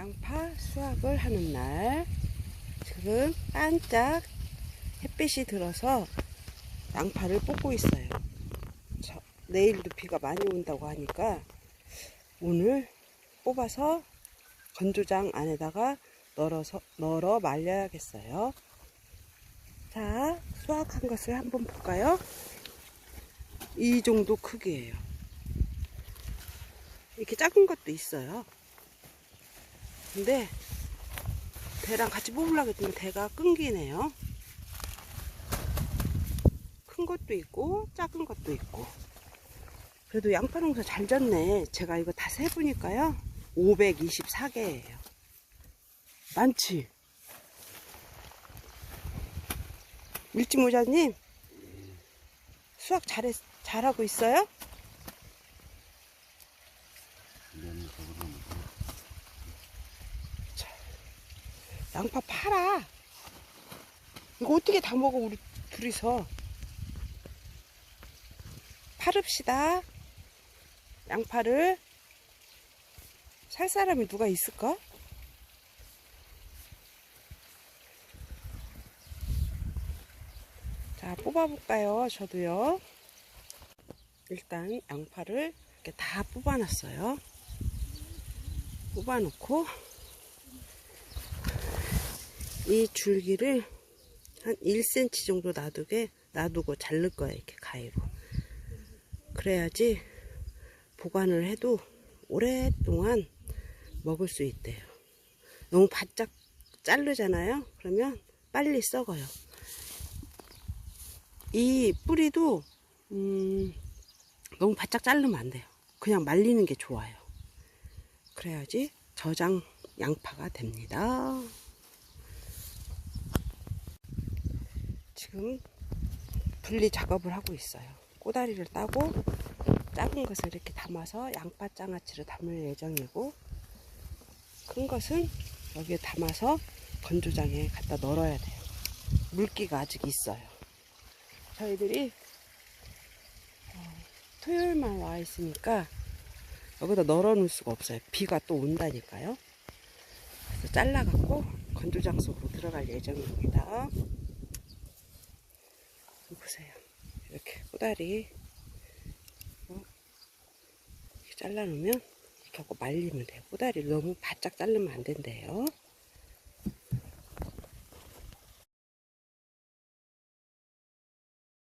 양파 수확을 하는 날 지금 반짝 햇빛이 들어서 양파를 뽑고 있어요. 저, 내일도 비가 많이 온다고 하니까 오늘 뽑아서 건조장 안에다가 널어서 널어 말려야겠어요. 자, 수확한 것을 한번 볼까요? 이 정도 크기예요. 이렇게 작은 것도 있어요. 근데 대랑 같이 뽑으려고 했더니 대가 끊기네요. 큰 것도 있고 작은 것도 있고 그래도 양파 농사 잘 졌네. 제가 이거 다 세보니까요. 524개예요. 많지? 밀지모자님 수확 잘했, 잘하고 있어요? 양파 팔아. 이거 어떻게 다 먹어, 우리 둘이서. 팔읍시다. 양파를. 살 사람이 누가 있을까? 자, 뽑아볼까요? 저도요. 일단 양파를 이렇게 다 뽑아놨어요. 뽑아놓고 이 줄기를 한 1cm 정도 놔두게 놔두고 자를 거예요 이렇게 가위로. 그래야지 보관을 해도 오랫동안 먹을 수 있대요. 너무 바짝 자르잖아요? 그러면 빨리 썩어요. 이 뿌리도 음, 너무 바짝 자르면 안 돼요. 그냥 말리는 게 좋아요. 그래야지 저장 양파가 됩니다 지금 분리 작업을 하고 있어요. 꼬다리를 따고 작은 것을 이렇게 담아서 양파 장아찌를 담을 예정이고 큰 것은 여기에 담아서 건조장에 갖다 널어야 돼요. 물기가 아직 있어요. 저희들이 어, 토요일만 와 있으니까 여기다 널어 놓을 수가 없어요. 비가 또 온다니까요. 그래서 잘라갖고 건조장 속으로 들어갈 예정입니다. 보세요. 이렇게 꼬다리 어, 이렇게 잘라놓으면 이렇게 하고 말리면 돼요. 꼬다리를 너무 바짝 자르면 안 된대요.